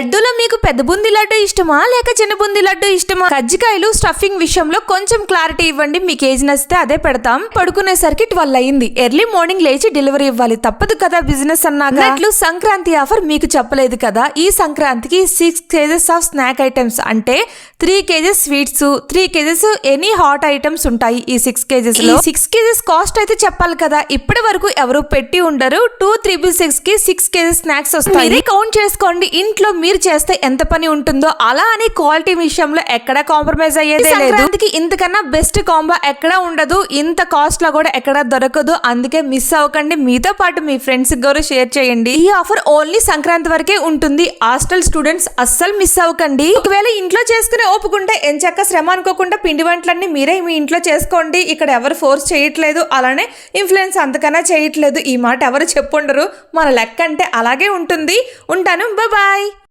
లడ్డూలో మీకు పెద్ద బుంది లడ్డు ఇష్టమా లేక చిన్న బుంది లడ్డు ఇష్టమా? కజ్జికాయలు స్టఫింగ్ విషయంలో కొంచెం క్లారిటీ ఇవ్వండి. మీకు ఏజ్ నచ్చితే అదే పెడతాం. పడుకునేసరికి ట్వెల్వ్ అయింది. ఎర్లీ మార్నింగ్ లేచి డెలివరీ ఇవ్వాలి. తప్పదు కదా బిజినెస్ అన్నాక. అట్లు సంక్రాంతి ఆఫర్ మీకు చెప్పలేదు కదా. ఈ సంక్రాంతికి six KGs of snack items అంటే three KGs sweets three KGs any hot items ఉంటాయి ఈ సిక్స్ కేజెస్లో. సిక్స్ కేజెస్ కాస్ట్ అయితే చెప్పాలి కదా. ఇప్పటి వరకు ఎవరు పెట్టి ఉండరు. టూ త్రిబుల్ సిక్స్కి సిక్స్ కేజెస్ స్నాక్స్ వస్తాయి. కౌంట్ చేసుకోండి. ఇంట్లో మీరు చేస్తే ఎంత పని ఉంటుందో అలా అని క్వాలిటీ విషయంలో ఎక్కడ కాంప్రమైజ్ అయ్యేది లేదు. ఇంతకన్నా బెస్ట్ కాంబో ఎక్కడ ఉండదు. ఇంత కాస్ట్లో కూడా ఎక్కడ దొరకదు. అందుకే మిస్ అవ్వకండి. మీతో పాటు మీ ఫ్రెండ్స్ కూడా షేర్ చేయండి. ఈ ఆఫర్ ఓన్లీ సంక్రాంతి వరకే ఉంటుంది. హాస్టల్ స్టూడెంట్స్ అస్సలు మిస్ అవ్వకండి. ఒకవేళ ఇంట్లో చేసుకునే ఓపుకుంటే ఎంచక్క శ్రమ అనుకోకుండా పిండి వంటలన్నీ మీరే మీ ఇంట్లో చేసుకోండి. ఇక్కడ ఎవరు ఫోర్స్ చేయట్లేదు. అలానే ఇన్ఫ్లుయెన్స్ అంతకన్నా చేయట్లేదు. ఈ మాట ఎవరు చెప్పుండరు. మన లెక్క అంటే అలాగే ఉంటుంది. ఉంటాను. బాయ్